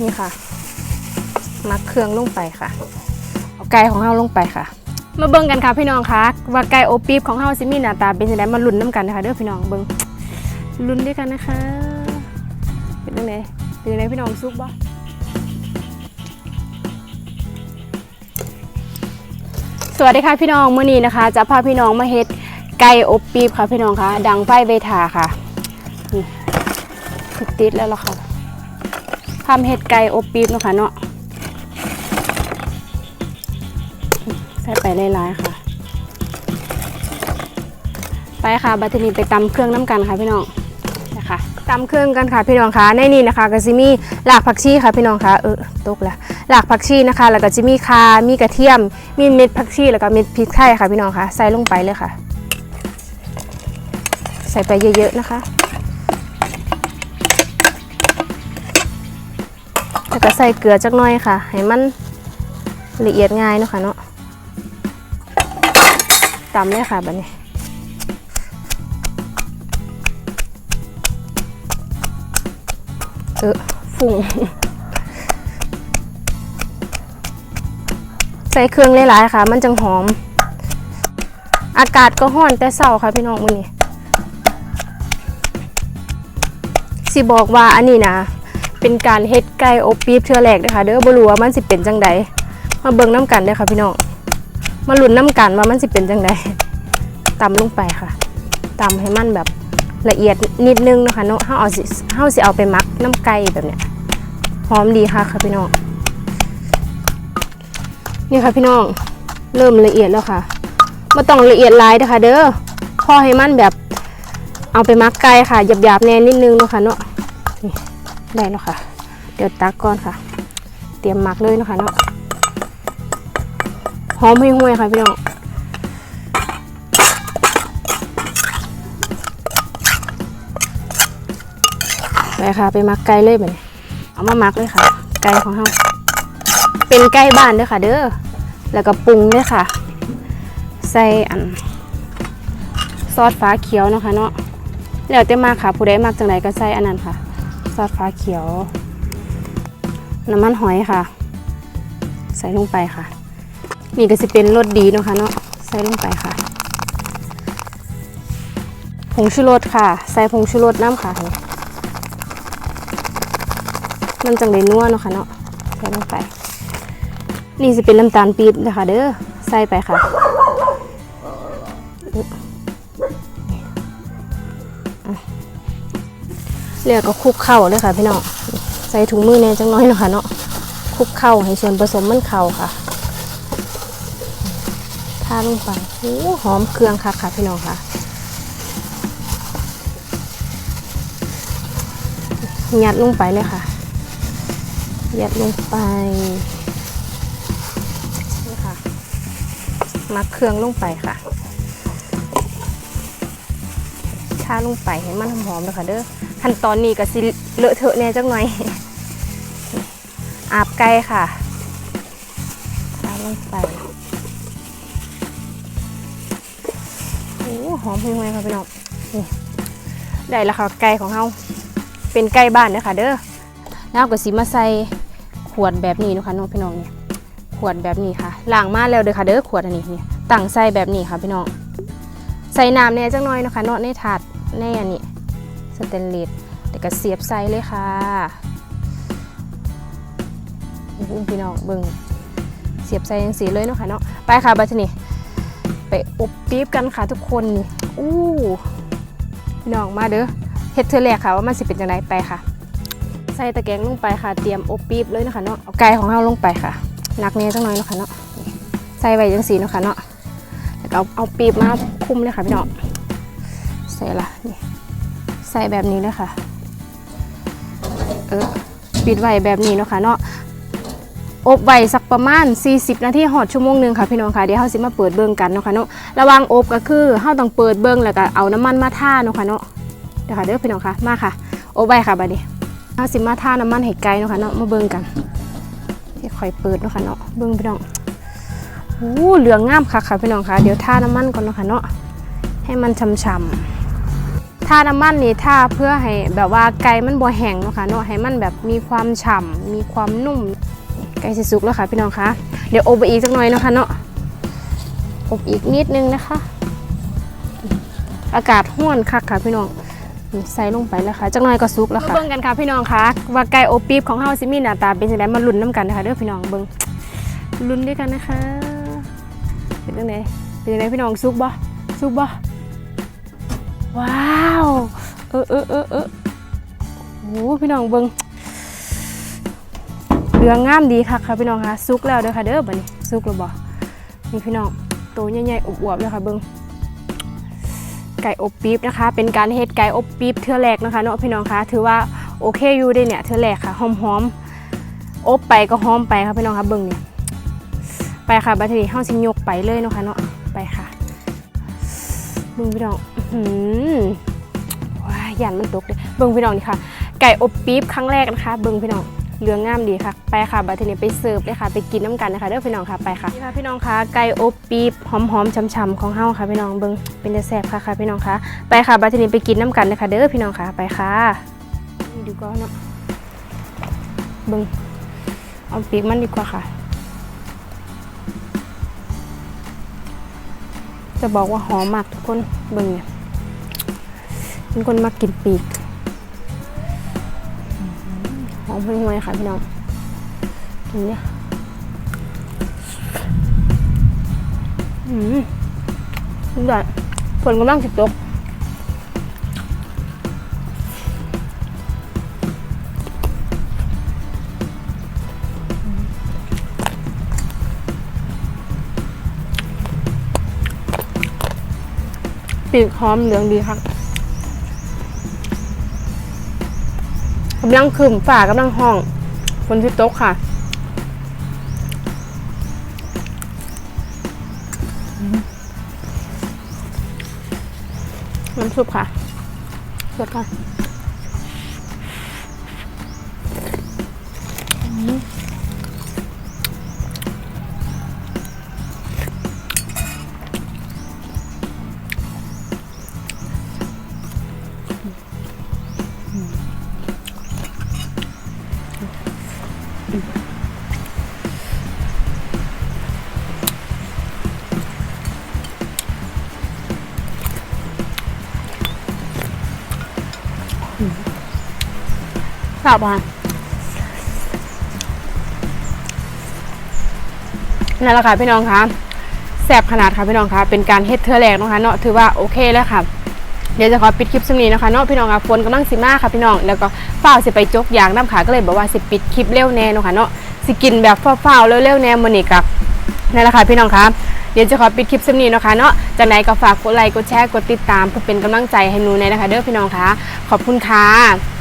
นี่ค่ะ มักเครื่องลงไปค่ะ เอาไก่ของเราลงไปค่ะ มาเบิ่งกันค่ะพี่น้องคะว่าไก่โอปีบของเราสิมีหน้าตาเป็นยังไงมาลุ้นน้ำกันนะคะเด้อพี่น้องเบิ่งลุ้นด้วยกันนะคะ เป็นยังไงเป็นยังไงพี่น้องซุกบ่สวัสดีค่ะพี่น้องเมื้อนี้นะคะ จะพาพี่น้องมาเฮ็ดไก่อบปีบค่ะพี่น้องคะดังไฟเวทาค่ะติดแล้วล่ะค่ะ ทำเฮ็ดไก่อบปี๊บเนาะค่ะเนาะใส่ไปหลายๆค่ะ ไปค่ะบัตรนี้ไปตำเครื่องน้ำกันค่ะพี่น้องนะคะตำเครื่องกันค่ะพี่น้องคะในนี้นะคะก็จะมีหลากผักชีค่ะพี่น้องคะเออตกละหลากผักชีนะคะ แล้วก็จะมีคามีกระเทียม มีเม็ดผักชีแล้วก็เม็ดพริกไทยค่ะพี่น้องคะใส่ลงไปเลยค่ะ ใส่ไปเยอะๆนะคะ แล้วก็ใส่เกลือจักหน่อยค่ะ ให้มันละเอียดง่ายเนาะค่ะเนาะตำเลยค่ะบัดนี้เออฝุ่งใส่เครื่องหลายๆค่ะ มันจังหอม อากาศก็ห้อนแต่เศร้าค่ะพี่น้องมือนี้สิบอกว่าอันนี้นะ เป็นการเฮ็ดไก่อบปี๊บเทือแรกเด้อค่ะเด้อบ่รู้ว่ามันสิเป็นจังใดมาเบิ่งน้ำกันเด้อค่ะพี่น้องมาลุ้นน้ำกันว่ามันสิเป็นจังไดตำลงไปค่ะตำให้มันแบบละเอียดนิดนึงนะคะเนาะเฮาเอาสิเฮาสิเอาไปมักน้ำไก่แบบเนี้ยหอมดีค่ะค่ะพี่น้องนี่ค่ะพี่น้องเริ่มละเอียดแล้วค่ะม่ต้องละเอียดลายนะคะเด้อพอให้มันแบบเอาไปมักไก่ค่ะหยาบๆแน่นิดนึงนะคะเนาะ ได้แล้วค่ะ เดี๋ยวตักก่อนค่ะ เตรียมหมักเลยเนาะค่ะเนาะหอมห่วยๆค่ะพี่น้องไปค่ะ ไปมักไก่เลยแบบนี้เอามามักเลยค่ะ ไก่ของเราเป็นไก่บ้านเด้อค่ะ เด้อแล้วก็ปรุงด้วยค่ะ ใส่อัน ซอสฟ้าเขียวเนาะคะเนาะแล้วแต่มากค่ะ ผู้ใดมักจังไดก็ใส่อันนั้นค่ะ อสฟ้าเขียว น้ำมันหอยค่ะ ใส่ลงไปค่ะ นี่ก็จะเป็นรสดีเนาะค่ะเนาะใส่ลงไปค่ะผงชูรสค่ะ ใส่ผงชูรสน้ำค่ะนี่มันจังเลยนัวเนาะค่ะเนาะใส่ลงไป นี่จะเป็นน้ำตาลปี๊บนะคะเด้อใส่ไปค่ะอะ เรียกก็คลุกเข้าเลยค่ะพี่น้องใส่ถุงมือแน่จังน้อยเนาะค่ะเนาะคลุกเข้าให้ส่วนผสมมันเข้าค่ะทาลงไปโอ้หอมเครื่องค่ะค่ะพี่น้องค่ะยัดลงไปเลยค่ะยัดลงไปนี่ค่ะมักเครื่องลงไปค่ะทาลงไปให้มันหอมๆเลยค่ะเด้อ ขั้นตอนนี้ก็สิเลอะเทอะแน่จังหน่อย อาบไก่ค่ะทาลงไปโอ้หอมห่วยๆค่ะพี่น้องนี่ได้แล้วค่ะไก่ของเราเป็นไก่บ้านเด้อค่ะ เด้อแล้วก็สิมาใส่ขวดแบบนี้นะคะน้องพี่น้องเนี่ยขวดแบบนี้ค่ะล้างมาแล้วเด้อค่ะ เด้อขวดอันนี้นี่ตั้งใส่แบบนี้ค่ะพี่น้องใส่น้ำเนี่ยจังน้อยนะคะเนาะในถาดในอันนี้ สเตนเลสเดี๋ยวก็เสียบใส่เลยค่ะนี่พี่น้องเบิ่งเสียบใส่ยังสีเลยเนาะค่ะเนาะไปค่ะบัดนี้ไปอบปี๊บกันค่ะทุกคนอู้พี่น้องมาเด้อเฮ็ดเธอแรกค่ะว่ามันสิเป็นจังไดไปค่ะ ใส่ตะแกรงลงไปค่ะ เตรียมอบปี๊บเลยนะคะเนาะเอาไก่ของเราลงไปค่ะหนักเนี้ยจังหน่อยเนาะค่ะเนาะใส่ไว้จังสีเนาะค่ะเนาะแล้วก็เอาเอาปี๊บมาคุมเลยค่ะพี่น้องใส่ละนี่ ใส่แบบนี้เลยค่ะ เออปิดไว้แบบนี้เนาะค่ะเนาะ อบไว้สักประมาณ 40 นาทีหอดชั่วโมงหนึ่งค่ะพี่น้องค่ะ เดี๋ยวเฮาสิมาเปิดเบิ่งกันเนาะค่ะเนาะ ระวังอบก็คือเฮาต้องเปิดเบิ่งแล้วก็เอาน้ำมันมาท่าเนาะค่ะเนาะเดี๋ยวค่ะเด้อพี่น้องค่ะ มาค่ะ อบไว้ค่ะบัดนี้เฮาสิมาท่าน้ำมันให้ไกลเนาะค่ะเนาะ มาเบิ่งกันค่อยเปิดเนาะค่ะเนาะ เบิ่งพี่น้องโอ้เหลืองงามค่ะค่ะพี่น้องค่ะ เดี๋ยวท่าน้ำมันก่อนเนาะค่ะเนาะ ให้มันฉ่ำๆ ถ้าน้ำมันนี่ถ้าเพื่อให้แบบว่าไก่มันบ่แห้งเนาะค่ะเนาะให้มันแบบมีความฉ่ำมีความนุ่มไก่สิสุกแล้วค่ะพี่น้องคะเดี๋ยวอบไปอีกสักหน่อยเนาะค่ะเนาะอบอีกนิดนึงนะคะ อากาศห้วนคักค่ะพี่น้องใส่ลงไปแล้วค่ะจักหน่อยก็สุกแล้วค่ะเบิ่งกันค่ะพี่น้องคะว่าไก่อบปี๊บของเฮาสิมีหน้าตาเป็นจังไดมาลุ้นน้ำกันนะคะเด้อพี่น้องเบิ่งลุ้นด้วยกันนะคะเป็นจังไดเป็นจังไดพี่น้องสุกบ่สุกบ่ เออเออเออเออโอ้พี่น้องเบิ่งเหลืองงามดีค่ะค่ะพี่น้องคะสุกแล้วเด้อค่ะเด้อบัดนี้สุกแล้วบ่นี่พี่น้องตัวใหญ่ๆอวบๆเลยค่ะเบิ่งไก่อบปี๊บนะคะ เป็นการเฮ็ดไก่อบปี๊บเทื่อแรกนะคะเนาะพี่น้องคะถือว่าโอเคอยู่ได้เนี่ยเทื่อแรกค่ะหอมๆอบไปก็หอมไปค่ะพี่น้องคะเบิ่งเนี่ยไปค่ะบัดนี้เฮาสิยกไปเลยเนาะค่ะเนาะไปค่ะเบิ่งพี่น้องอื้อ หือว้านมันตกเลยเบิ่งพี่น้องนี่ค่ะ ไก่อบปี๊บครั้งแรกนะคะเบิ่งพี่น้องเหลืองงามดีค่ะ ไปค่ะบัดนี้ไปเสิร์ฟเลยค่ะ ไปกินน้ำกันนะคะเด้อพี่น้องค่ะไปค่ะนี่ค่ะพี่น้องค่ะไก่อบปี๊บหอมๆช่ำๆของเฮาค่ะพี่น้องเบิ่งเป็นจะแซ่บค่ะค่ะพี่น้องค่ะไปค่ะบัดนี้ไปกินน้ำกันนะคะเด้อพี่น้องค่ะไปค่ะนี่ดูก่อนเนาะเบิ่งเอาปีกมันดีกว่าค่ะ จะบอกว่าหอมมากทุกคนเบิ่งเนี่ย เป็นคนมากินปีกหอมห่วยค่ะพี่น้องกินเนี่ยอืมสุดยอดฝนกำลังจะตกปีกหอมเหลืองดีครับ กำลังคืมฝ่ากำลังห้องฝนที่ตกค่ะน้ำซุปค่ะสดค่ะ ครับค่ะนั่นแหละค่ะพี่น้องคะแซ่บขนาดค่ะพี่น้องคะเป็นการเฮ็ดเทือแรกนะคะเนาะถือว่าโอเคแล้วค่ะ เดี๋ยวจะขอปิดคลิปซึ่งนี้นะคะเนาะพี่น้องค่ะฝนกำลังสิมาค่ะพี่น้องแล้วก็ฝ้าสิไปจกยางน้ำขาก็เลยบอกว่าสิปิดคลิปเร็วแน่นะคะเนาะสิกินแบบฝ้าวๆเร็วๆแน่มันนี่กับนั่นแหละค่ะพี่น้องครับเดี๋ยวจะขอปิดคลิปสักนี้นะคะเนาะจากไหนก็ฝากกดไลค์กดแชร์กดติดตามเพื่อเป็นกำลังใจให้หนูในนะคะ เด้อพี่น้องคะขอบคุณค่ะ